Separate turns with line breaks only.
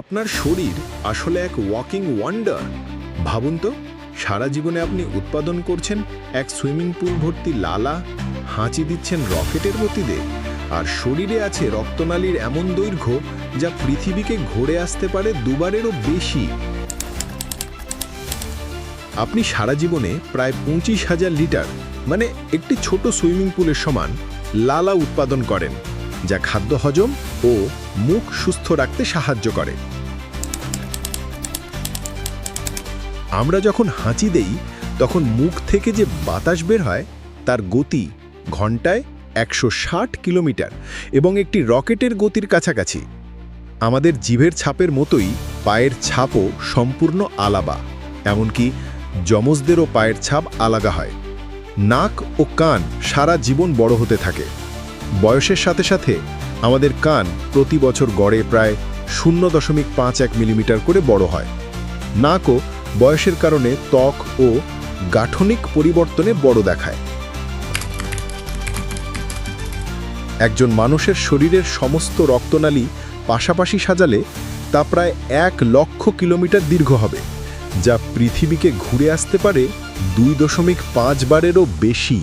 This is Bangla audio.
আপনার শরীর আসলে এক ওয়াকিং ওয়ান্ডার ভাবুন তো, সারা জীবনে আপনি উৎপাদন করছেন এক সুইমিং পুল ভর্তি লালা, হাঁচি দিচ্ছেন রকেটের গতিতে, আর শরীরে আছে রক্তনালীর এমন দৈর্ঘ্য যা পৃথিবীকে ঘুরে আসতে পারে দুবারেরও বেশি। আপনি সারা জীবনে প্রায় পঁচিশ হাজার লিটার মানে একটি ছোট সুইমিং পুলের সমান, লালা উৎপাদন করেন। যা খাদ্য হজম ও মুখ সুস্থ রাখতে সাহায্য করে। আমরা যখন হাঁচি দেই, তখন মুখ থেকে যে বাতাস বের হয়, তার গতি ঘন্টায় একশো ষাট কিলোমিটার এবং একটি রকেটের গতির কাছাকাছি। আমাদের জিভের ছাপের মতোই পায়ের ছাপও সম্পূর্ণ আলাবা এমনকি যমজদেরও পায়ের ছাপ আলাদা হয়। নাক ও কান সারা জীবন বড় হতে থাকে। বয়সের সাথে সাথে আমাদের কান প্রতি বছর গড়ে প্রায় শূন্য দশমিক পাঁচ এক মিলিমিটার করে বড় হয়। নাকও বয়সের কারণে ত্বক ও গাঠনিক পরিবর্তনে বড় দেখায়। একজন মানুষের শরীরের সমস্ত রক্তনালী পাশাপাশি সাজালে তা প্রায় এক লক্ষ কিলোমিটার দীর্ঘ হবে, যা পৃথিবীকে ঘুরে আসতে পারে দুই দশমিক পাঁচ বারেরও বেশি।